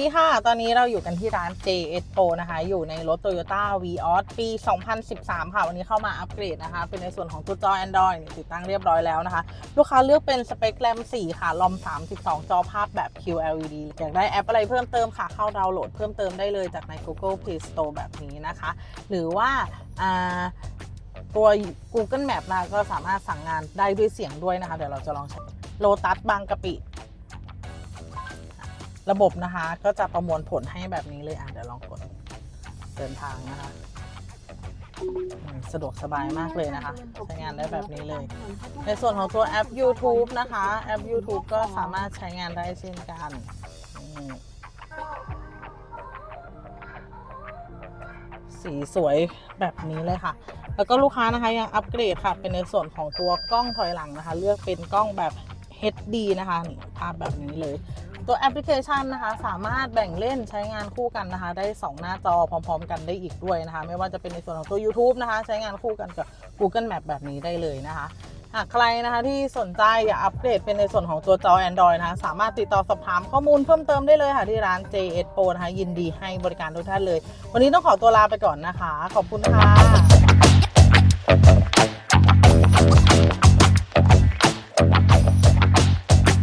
ดีค่ะ ตอนนี้เราอยู่กันที่ร้าน JS Pro นะคะ อยู่ในรถ Toyota Vios ปี 2013 ค่ะ วันนี้เข้ามาอัปเกรดนะคะ เป็นในส่วนของตัวจอ Android ติดตั้งเรียบร้อยแล้วนะคะ ลูกค้าเลือกเป็นสเปคแรม 4 ค่ะ ลอม 32 จอภาพแบบ QLED อยากได้แอปอะไรเพิ่มเติมค่ะ เข้าดาวน์โหลดเพิ่มเติมได้เลยจากใน Google Play Store แบบนี้นะคะ หรือว่าอ่าตัว Google Map นะก็สามารถสั่งงานได้ด้วยเสียงด้วยนะคะ เดี๋ยวเราจะลองใช้โลตัสบางกะปิ ระบบนะคะก็จะประมวลผลให้แบบนี้เลยอะเดี๋ยวลองกดเดินทางนะคะ สะดวกสบายมากเลยนะคะ ใช้งานได้แบบนี้เลย ในส่วนของตัวแอป YouTube นะคะ แอป YouTube ก็สามารถใช้งานได้เช่นกันสีสวยแบบนี้เลยค่ะ แล้วก็ลูกค้านะคะยังอัปเกรดค่ะ เป็นในส่วนของตัวกล้องถอยหลังนะคะ เลือกเป็นกล้องแบบ HD นะคะนี่ภาพแบบนี้เลย ตัวแอปพลิเคชันนะคะ สามารถแบ่งเล่นใช้งานคู่กันนะคะ ได้ 2 หน้าจอพร้อม ๆ กันได้อีกด้วยนะคะ ไม่ว่าจะเป็นในส่วนของตัว YouTube นะคะ ใช้งานคู่กันกับ Google Map แบบนี้ได้เลยนะคะหากใครนะคะที่สนใจอยากอัปเกรดเป็นในส่วนของตัวจอ Android นะคะสามารถติดต่อสอบถามข้อมูลเพิ่มเติมได้เลยค่ะ ที่ร้าน JS Pro นะคะยินดีให้บริการทุกท่านเลย วันนี้ต้องขอตัวลาไปก่อนนะคะ ขอบคุณค่ะ